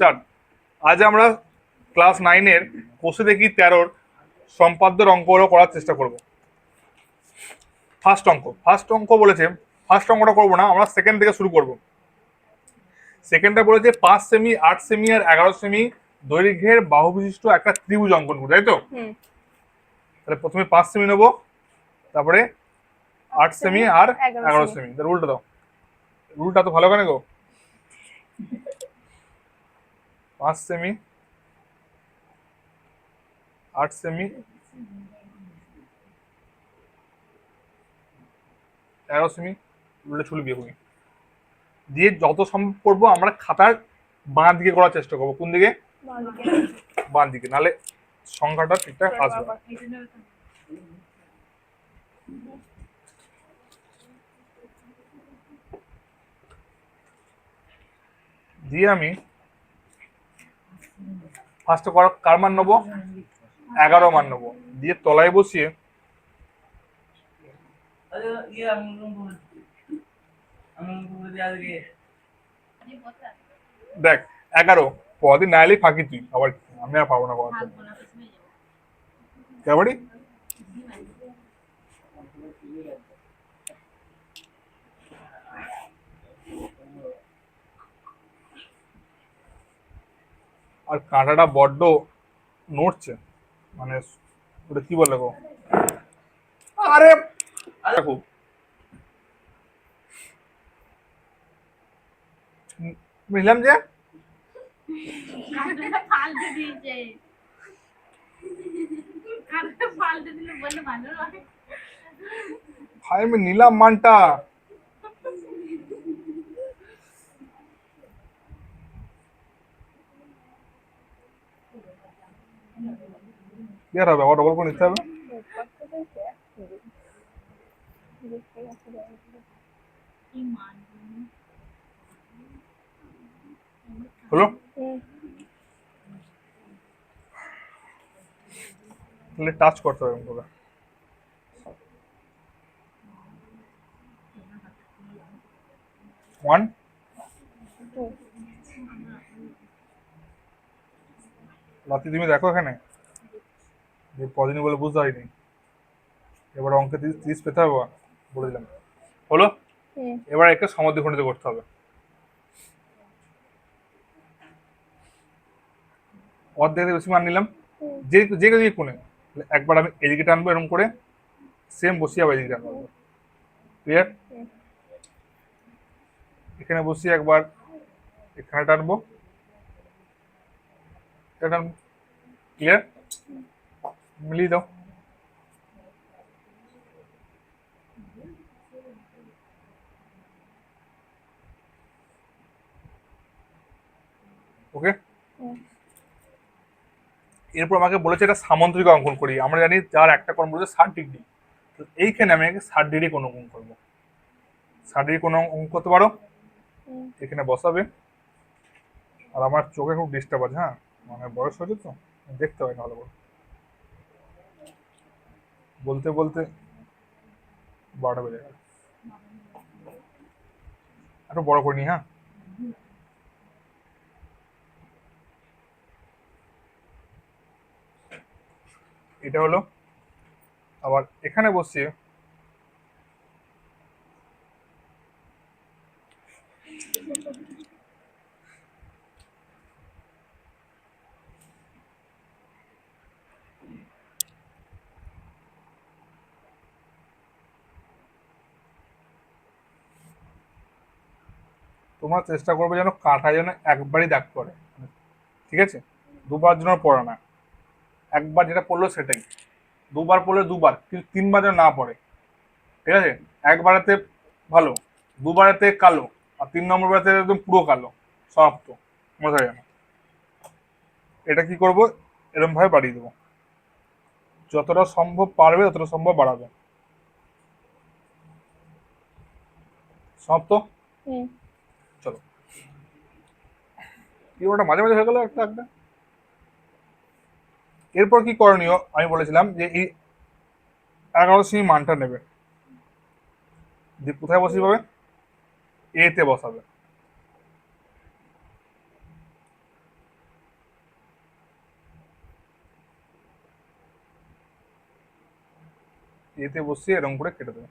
Start আজ আমরা class নাইনের কোষে দেখি তেরোর সম্পাদ্যের অঙ্কগুলো করার চেষ্টা করব। ফার্স্ট অঙ্ক। ফার্স্ট অঙ্ক বলেছে ফার্স্ট অঙ্কটা করব না আমরা সেকেন্ড থেকে শুরু করব। সেকেন্ডটা বলেছে পাঁচ সেমি আট সেমি আর এগারো সেমি দৈর্ঘ্যের বাহু বিশিষ্ট একটা ত্রিভুজ অঙ্কন করি তাই তো? তাহলে প্রথমে পাঁচ সেমি নেব তারপরে আট সেমি আর এগারো সেমি। উল্টা দাও। রুলটা তো ভালো কেন গো পাঁচ সেমি আট সেমি তেরো সেমি রুলটা ছুলে বিয়ে করি। দিয়ে যত সম্ভব করব আমরা খাতার বাঁ দিকে করার চেষ্টা করব। কোন দিকে? বাঁ দিকে। নাহলে সংখ্যাটা ঠিকঠাক আসবে দিয়ে আমি ফার্স্টে কার মান নেব? এগারো মান নেব। দিয়ে তলায় বসিয়ে দেখ এগারো। পদে না এলেই ফাঁকি তুই। আবার আমি আর পাবো না করাতে কেবাড়ি আর কাঁটাটা বড্ড নড়ছে মানে ওটা কি বলে গো আরে দেখো বুঝলাম যে পাল্টে দিয়েছে কারণে পাল্টে দিলে বলে ভালো হয় ভাই আমি নিলাম মানটা আর হবে আবার ডবল করে নিতে হবে হলো তাহলে টাচ করতে হবে তোকে ওয়ান রাতে তুমি দেখো এখানে? কদিন বলে বুঝতে হয়নি এবার অঙ্কে তিরিশ পেতে হবে? বলে দিলাম। হলো? এবার একে সমাধিখণ্ডিত করতে হবে। অর্ধেক বেশি মান নিলাম। যে যে যে কোণে একবার আমি এদিকে টানবো এরকম করে সেম বসিয়ে আবার এদিকে টানবো। ক্লিয়ার এখানে বসিয়ে একবার এখানে টানবো। এটা টানবো ক্লিয়ার মিলিয়ে দাও ওকে এরপর আমাকে বলেছে এটা সামন্তরিক অঙ্কন করি। আমরা জানি যার একটা কোণ বলেছে ষাট ডিগ্রি। তো এইখানে আমি আগে ষাট ডিগ্রি কোণ অঙ্কন করব? ষাট ডিগ্রি কোণ অঙ্কন করতে পারো? এখানে বসাবে। আর আমার চোখে খুব ডিস্টার্ব আছে হ্যাঁ? মানে বয়স হয়েছে তো? দেখতে হয় না ভালো করে। বলতে বলতে বারোটা বেজে গেল। একটু বড় করিনি হ্যাঁ? এটা হলো আবার এখানে বসিয়ে তোমরা চেষ্টা করবে যেন কাঁটা যেন একবারই দাগ পড়ে। ঠিক আছে? দুবার যেন পড়ে না। একবার যেটা পড়ল সেটাই। দুবার পড়লে দুবার, কিন্তু তিনবার যেন না পড়ে। ঠিক আছে? একবারেতে ভালো, দুবারেতে কালো, আর তিন নম্বর বারেতে একদম পুরো কালো, সমাপ্ত। মনে থাকে না এটা কি করব? এরকম ভাবে বাড়িয়ে দেবো। যতটা সম্ভব পারবে, ততটা সম্ভব বাড়াবে। সমাপ্ত? হুম। কিলোটা মাঝে মাঝে হয়ে গেল একটা একটা? এরপর কি করণীয়? আমি বলেছিলাম যে এই এগারো সিমি মানটা নেবে। দিয়ে কোথায় বসিয়ে পাবে? এতে বসাবে। এতে বসিয়ে এরকম করে কেটে দেবে।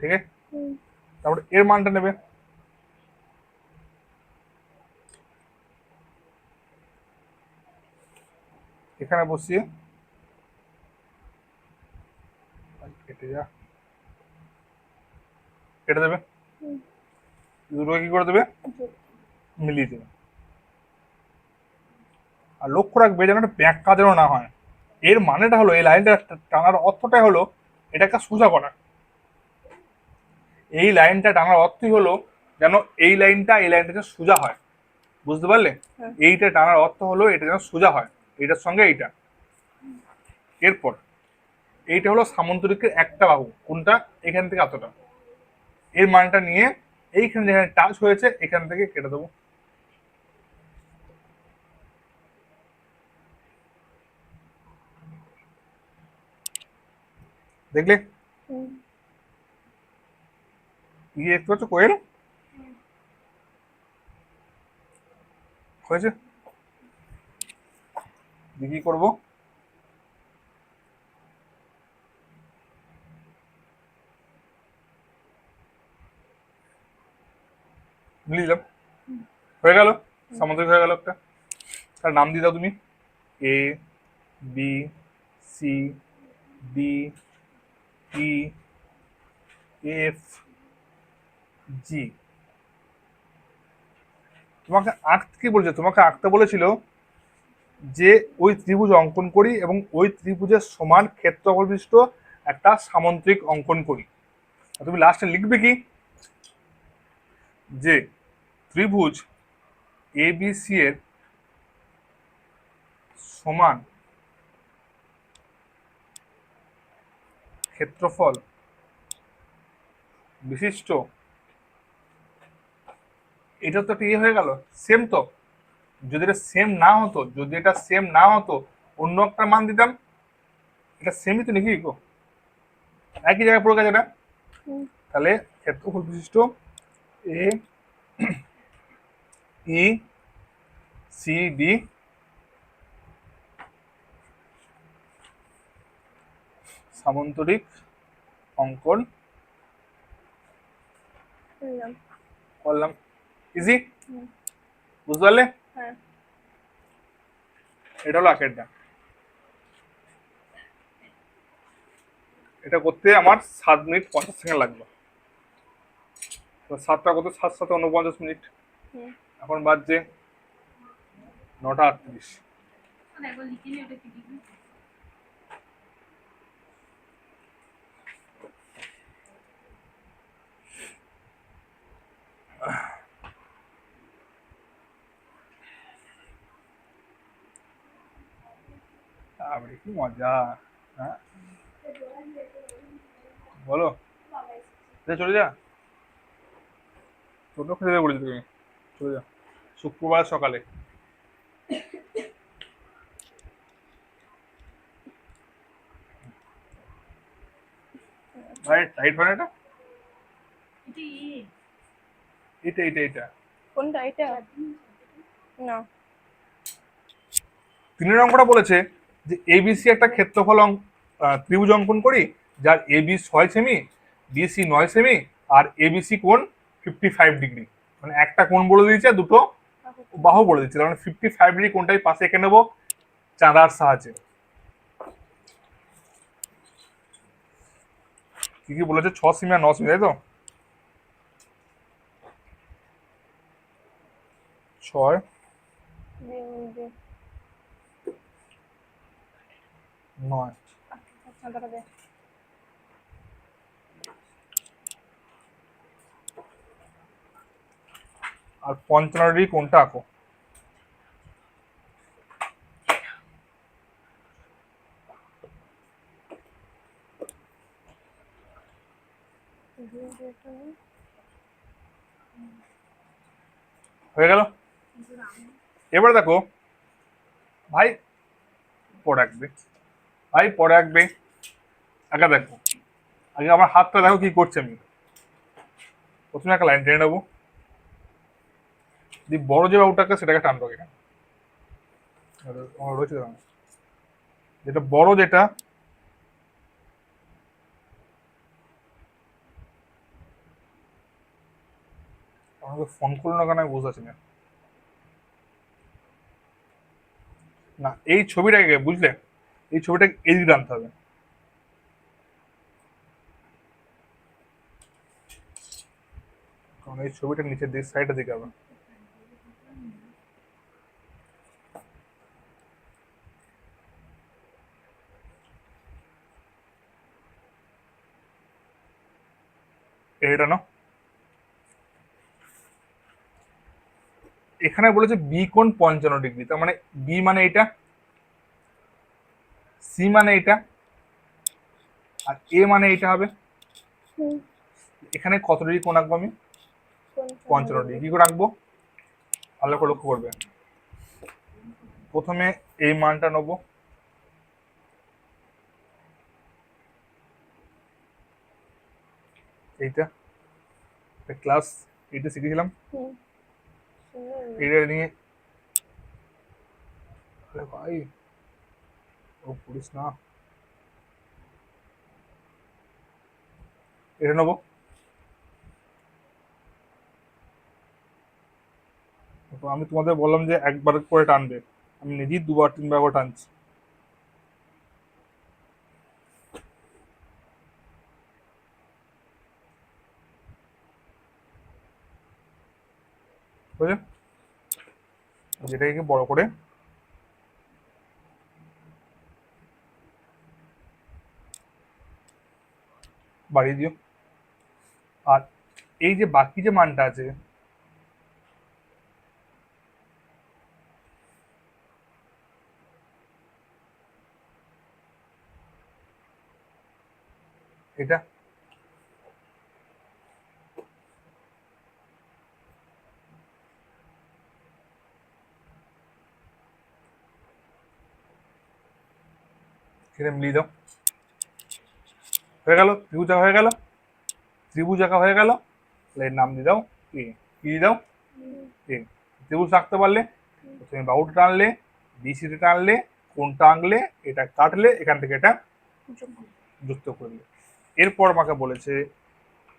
ঠিক আছে? তারপরে এর মানটা নেবে। এখানে বসিয়ে। আর কেটে যা। কেটে দেবে? দুটোকে কি করে দেবে? মিলিয়ে দেবে। আর লক্ষ্য রাখবে যেন একটা ব্যাক কাজ না হয়। এর মানেটা হলো এই লাইনটা টানার অর্থটা হলো এটাকে সোজা করা। এই লাইনটা টানার অর্থই হলো যেন এই লাইনটা এই লাইনটা যেন সোজা হয়। বুঝতে পারলে? হ্যাঁ। এইটা টানার অর্থ হলো এটা যেন সোজা হয়। এইটার সঙ্গে এইটা। এরপর, এইটা হলো সামন্তরিকের একটা বাহু। কোনটা? এখান থেকে এতটা। এর মানটা নিয়ে এইখানে যেখানে টাচ হয়েছে, এখান থেকে কেটে দেবো। দেখলে। কি দেখতে পাচ্ছ? কোয়েল? হয়েছে? কি করব? হয়ে গেল? সামুদ্রিক হয়ে গেল একটা। তার নাম দিয়ে দাও তুমি। A B C D E F G তোমাকে আঁকতে কি বলেছে, তোমাকে আঁকতে বলেছিল যে ওই ত্রিভুজ অঙ্কন করি এবং ওই ত্রিভুজের সমান ক্ষেত্রফল বিশিষ্ট একটা সামন্ত্রিক অঙ্কন করি। তুমি লাস্টে লিখবে কি? যে ত্রিভুজ এ বি সি এর সমান ক্ষেত্রফল বিশিষ্ট, এটা তো একটা ইয়ে হয়ে গেল সেম তো? যদি এটা সেম না হতো যদি এটা সেম না হতো অন্য একটা মান দিতাম এটা সেমই তো নাকি গো? একই জায়গায় পড়ে গেছে হুম। তাহলে ক্ষেত্রফল বিশিষ্ট এ ই সি ডি সামন্তরিক অঙ্কন করলাম। ইজি বুঝতে পারলে? হ্যাঁ। এটা হলো আখের ডাক এটা করতে আমার সাত মিনিট পঞ্চাশ সেকেন্ড লাগল তো সাতটা কত সাত সাথে উনপঞ্চাশ মিনিট। এখন বাজছে নটা আটত্রিশ মানে একবার লিখে নিই ওটা কি লিখবি তারপরে কি মজা হ্যাঁ? বলো। চলে যা। ছোট খেতে বলেছি তুমি। চলে যা। শুক্রবার সকালে। ভাই টাইট হয় এটা? এটা এটা এটা এটা। কোনটা এটা? না। তিনের অঙ্কটা বলেছে। যে এবিসি একটা ক্ষেত্রফল ত্রিভুজ অঙ্কন করি, যার এবি ছয় সেমি বিসি নয় সেমি আর এবিসি কোণ ফিফটি ফাইভ ডিগ্রি মানে একটা কোণ বলে দিয়েছে, দুটো বাহু বলে দিচ্ছে মানে ফিফটি ফাইভ ডিগ্রি কোনটাই পাশে এঁকে নেব চাঁদার সাহায্যে। কি কি বলেছে? ছ সেমি আর ন সেমি তাই তো? ছয় দিয়ে দে। নয়। আর পঞ্চান্ন কোনটা আঁকো। হয়ে গেল? এবার দেখো ভাই পরে আঁকবে। ভাই, পরে আঁকবে। আঁকা দেখো। আগে আমার হাতটা দেখো কি করছে আমি। প্রথমে একটা লাইন টেনে নেব। যদি বড় যে বাবুটাকে সেটাকে টানবো এখানে। রয়েছে যেটা বড় যেটা আমাকে ফোন করল না কেন, আমি বুঝতে না। না, এই ছবিটাকে, বুঝলে? এই ছবিটাকে এদিকে আনতে হবে। এই ছবিটা নিচের দিক, সাইডের দিকে হবে। এটা না এখানে বলেছে বি কোণ পঞ্চান্ন ডিগ্রি, তার মানে বি মানে এটা সি মানে এটা আর এ মানে এটা হবে? এখানে কত ডিগ্রি কোণ আঁকবো আমি? পঞ্চান্ন ডিগ্রি। কি করে আঁকবো ভালো করে লক্ষ্য করবে। প্রথমে এই মানটা নেব। এইটা। ক্লাস এইটা শিখেছিলাম। এটা নিয়ে ভাই ও পুলিশ না। এটা নেব। আমি তোমাদের বললাম যে একবার করে টানবে। আমি নিজেই দুবার, তিনবার করে টানছি। যেটাকে বড় করে বাড়িয়ে দিও। আর এই যে বাকি যে মানটা আছে এটা এখানে মিলিয়ে দাও। হয়ে গেল ত্রিভুজ হয়ে গেল ত্রিভুজ আঁকা হয়ে গেল, তাহলে নাম দিয়ে দাও এ কি দিয়ে দাও? এ ত্রিভুজ আঁকতে পারলে, প্রথমে বাহুটা টানলে বিসিটা টানলে, কোনটা আঁকলে, এটা কাটলে, এখান থেকে এটা যুক্ত করলে। এরপর আমাকে বলেছে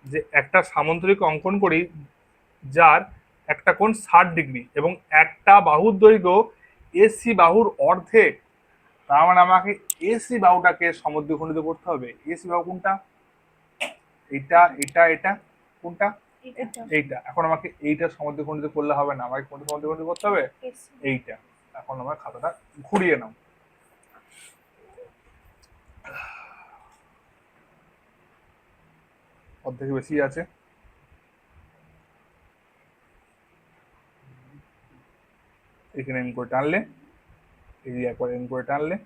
যে একটা সামন্তরিক অঙ্কন করি, যার একটা কোণ ষাট ডিগ্রি এবং একটা বাহুর দৈর্ঘ্য এসি বাহুর অর্ধেক তার মানে আমাকে এসি বাহুটাকে সমদ্বিখণ্ডিত করতে হবে। এসি বাহু কোনটা? এটা এটা এটা কোনটা? এইটা। এখন আমাকে এইটা সমদ্বিখণ্ডিত করলে হবে না। আমাকে কোনটা সমদ্বিখণ্ডিত করতে হবে? এইটা। এখন আমার খাতাটা ঘুরিয়ে নাও। অর্ধেক বেশি আছে। এখানে এম করে টানলে এই একবার এম করে টানলে,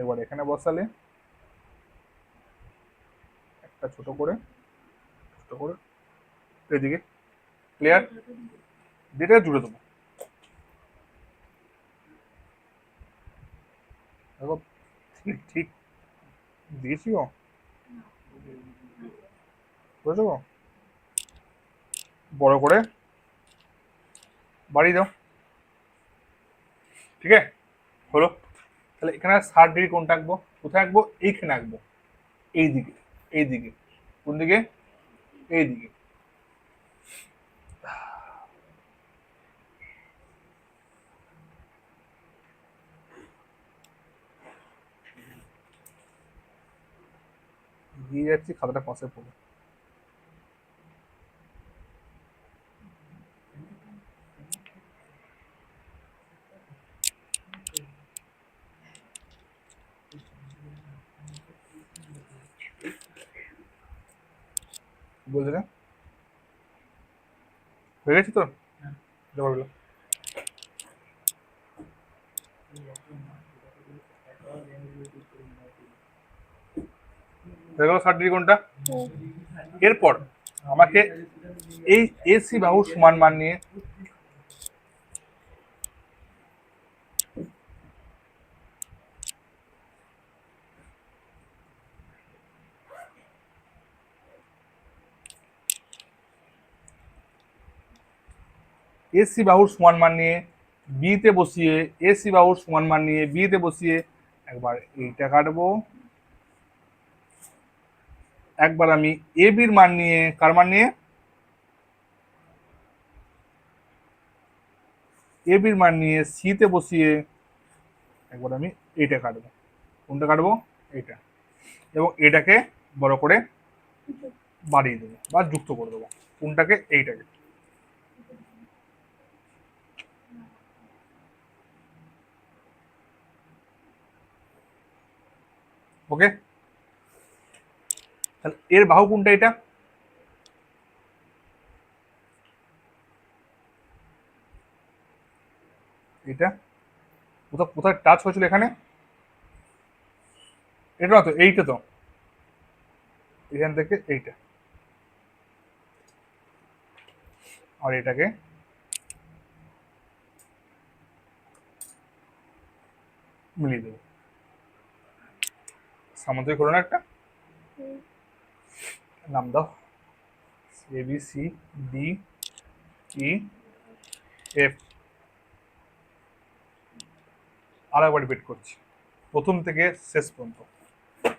একবার এখানে বসালে, একটা ছোট করে ছোট করে, এদিকে ক্লিয়ার যেটা জুড়ে দেবো। দেখো ঠিক ঠিক দিয়েছিও বুঝেছ বড় করে বাড়ি দাও। ঠিক আছে হলো তাহলে এখানে ষাট ডিগ্রি কোনটা আঁকবো? কোথায় আঁকবো? এইখানে আঁকবো। এই দিকে এই দিকে। কোন দিকে? এই দিকে। দিয়ে যাচ্ছি, খাতাটা পাশে পড়ে বলছে না হয়ে গেছে তো? জমা দিলাম। হয়ে গেল ষাট ডিগ্রি কোনটা? এরপর আমাকে এই এসি বাহু সমান মান নিয়ে এসি বাহুর সমান মান নিয়ে বিতে বসিয়ে এসি বাহুর সমান মান নিয়ে বিতে বসিয়ে একবার এইটা কাটবো। একবার আমি এ বির মান নিয়ে, কার মান নিয়ে? এ বির মান নিয়ে সিতে বসিয়ে একবার আমি এটা কাটবো। কোনটা কাটবো? এটা এবং এটাকে বড় করে বাড়িয়ে দেবো বা যুক্ত করে দেবো। কোনটাকে? এইটাকে। ওকে? তাহলে এর বাহু কোনটা এটা? এটা? কোথাও, কোথায় টাচ হয়েছিল এখানে? এটা না তো, এইটা তো। এখান থেকে এইটা। আর এটাকে? মিলিয়ে দেবো। সামুদ্রিক হলো না একটা। নাম দাও। A B C D E F আর একবার রিপিট করছি। প্রথম থেকে শেষ পর্যন্ত।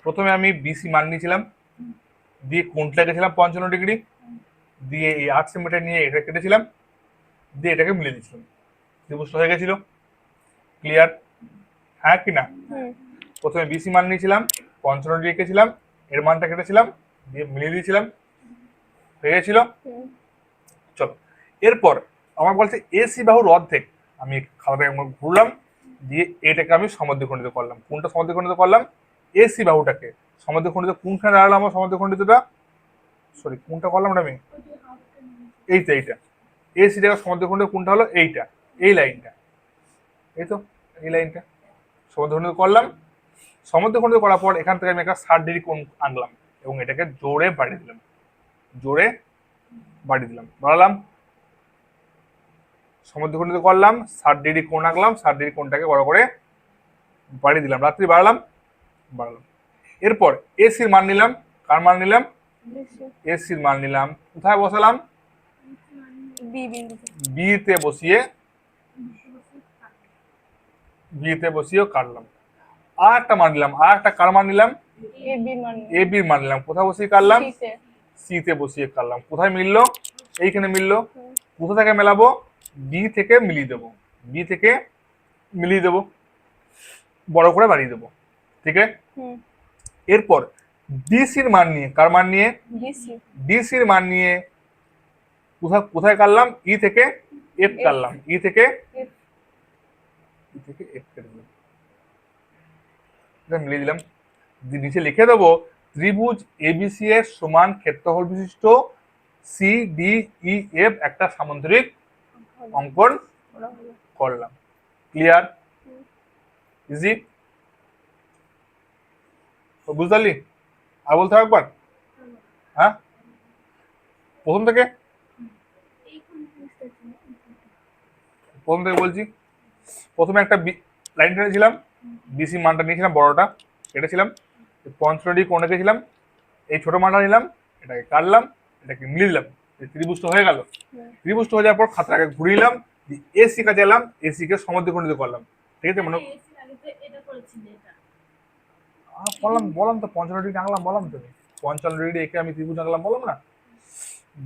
প্রথমে আমি বিসি মান নিয়েছিলাম। দিয়ে কোনটা গেছিলাম পঞ্চান্ন ডিগ্রি। দিয়ে এই আট সেন্টিমিটার নিয়ে এটা কেটেছিলাম। দিয়ে এটাকে মিলিয়ে দিয়েছিলাম। ত্রিভুজটা হয়ে গেছিল। ক্লিয়ার হ্যাঁ কি না? প্রথমে বিসি মান নিয়েছিলাম। পঞ্চান্ন রেখেছিলাম এর মানটা কেটেছিলাম, দিয়ে মিলিয়ে দিয়েছিলাম হয়ে গেছিল চলো এরপর আমার বলছে, এসি বাহুর অর্ধেক আমি খাতাটা একবার ঘুরলাম, দিয়ে এটাকে আমি সমদ্বিখণ্ডিত করলাম। কোনটা সমদ্বিখণ্ডিত করলাম? এসি বাহুটাকে। সমদ্বিখণ্ডিত কোনখানে দাঁড়ালাম আমার সমদ্বিখণ্ডিতটা সরি কোনটা করলাম আমি? এইটা এইটা। এসি জায়গা সমদ্বিখণ্ডিত কোনটা হলো? এইটা, এই লাইনটা। এই তো, এই লাইনটা। সমদ্বিখণ্ডিত করলাম সমদ্বিখণ্ডিত করার পর এখান থেকে আমি একটা ষাট ডিগ্রি কোণ আনলাম এবং এটাকে জোরে বাড়িয়ে দিলাম। জোরে বাড়িয়ে দিলাম। বাড়ালাম। সমুদ্রখণ্ডিত করলাম ষাট ডিগ্রি কোণ আঁকলাম ষাট ডিগ্রি কোণটাকে বড় করে বাড়িয়ে দিলাম। রাত্রি বাড়ালাম বাড়ালাম। এরপর এসির মান নিলাম কার মান নিলাম? এসির মান নিলাম। কোথায় বসালাম? বিতে বসিয়ে বিতে বসিয়ে কাটলাম। আর একটা মান নিলাম আর একটা কার মান নিলাম? এ বির মান নিলাম। কোথায় বসিয়ে কাটলাম? সিতে বসিয়ে কাটলাম। কোথায় মিললো? এইখানে মিললো। কোথা থেকে মেলাবো? বি থেকে মিলিয়ে দেবো। বি থেকে মিলিয়ে দেবো। বড় করে বাড়িয়ে দেবো। ঠিক আছে? এরপর ডিসির মান নিয়ে কার মান নিয়ে? ডিসি ডিসির মান নিয়ে কোথায় কোথায় কাটলাম? ই থেকে এফ কাটলাম। ই থেকে এফ ই থেকে এফ কেটে মিলিয়ে দিলাম। নিচে লিখে দেবো, ত্রিভুজ এবিসি এর সমান ক্ষেত্রফল বিশিষ্ট সি ডি ই এফ একটা সামুদ্রিক অঙ্কন করলাম। ক্লিয়ার ইজি বুঝতে পারলি আর বলতে হবে একবার? হ্যাঁ? প্রথম থেকে? প্রথম থেকে বলছি। প্রথমে একটা লাইন টেনেছিলাম বিসি মানটা নিয়েছিলাম বড়টা। কেটেছিলাম পঞ্চনডি কোণে গেছিলাম এই ছোট মানটা নিলাম এটাকে কাটলাম এটাকে মিলিয়ে দিলাম এই ত্রিভুজটা হয়ে গেল। ত্রিভুষ্ট হয়ে যাওয়ার পর খাতাটাকে ঘুরিয়ে নিলাম এসি কাজে এলাম এসিকে সমদ্বিখণ্ডিত করলাম। ঠিক আছে মানে বললাম বললাম তো পঞ্চান্ন ডিগ্রি আঁকলাম বললাম তো। পঞ্চান্ন ডিগ্রি একে আমি ত্রিভুজ আঁকলাম বললাম না।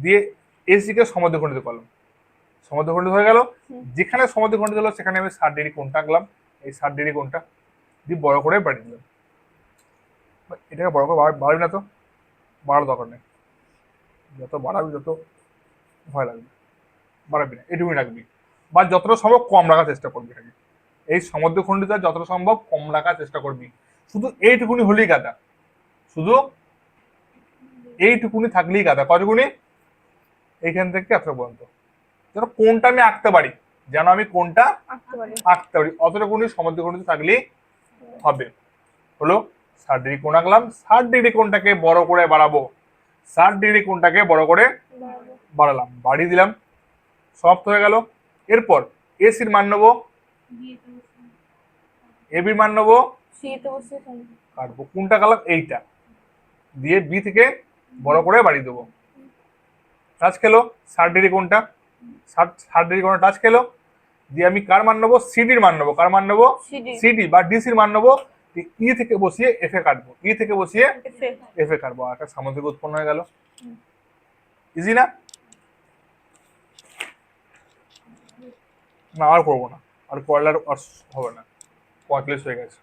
দিয়ে এসিকে সমদ্বিখণ্ডিত করলাম। সমদ্বিখণ্ডিত হয়ে গেল। যেখানে সমদ্বিখণ্ডিত হলো সেখানে আমি ষাট ডিগ্রি কোণটা আঁকলাম। এই ষাট ডিগ্রি কোণটা দিয়ে বড় করে বাড়িয়ে দিলাম। এটাকে বড় করে বাড়- বাড়াবি না তো? বাড়ার দরকার নেই। যত বাড়াবি যত ভয় লাগবে বাড়াবি না এটুকুই রাখবি। বা যতটা সম্ভব কম রাখার চেষ্টা করবি এটাকে। এই সমুদ্রখণ্ডিতা যতটা সম্ভব কম রাখার চেষ্টা করবি। শুধু এইটুকুনি হলেই গাদা। শুধু এইটুকুনি থাকলেই গাদা। কতটুকুনি? এইখান থেকে এত পর্যন্ত। যেন কোনটা আমি আঁকতে পারি। যেন আমি কোনটা আঁকতে পারি। আঁকতে পারি। অতটুকুনি সমুদ্রখণ্ডিত থাকলেই হবে। হলো ষাট ডিগ্রি কোণ আঁকলাম। ষাট ডিগ্রি কোণটাকে বড় করে বাড়াবো। ষাট ডিগ্রি কোণটাকে বড় করে বাড়ালাম। বাড়িয়ে দিলাম। সমাপ্ত হয়ে গেল। এরপর এসির মান নেব। এবির মান নেব। কাটবো। কোনটা কালাম এইটা। দিয়ে বি থেকে বড় করে বাড়িয়ে দেবো। টাচ খেলো। ষাট ডিগ্রি কোনটা ষাট ষাট ডিগ্রি কোনটা টাচ খেলো। দিয়ে আমি কার মান নেব? সিডির মান নেব। কার মান নেব? সিডি বা ডিসির মান নেব। ই থেকে বসিয়ে এফ এ কাটবো। ই থেকে বসিয়ে এফ এ কাটবো। আর একটা সামুদ্রিক উৎপন্ন হয়ে গেল। ইজি না? না আর করব না। আর করলে আর আর হবে না। পঁয়তাল্লিশ হয়ে গেছে।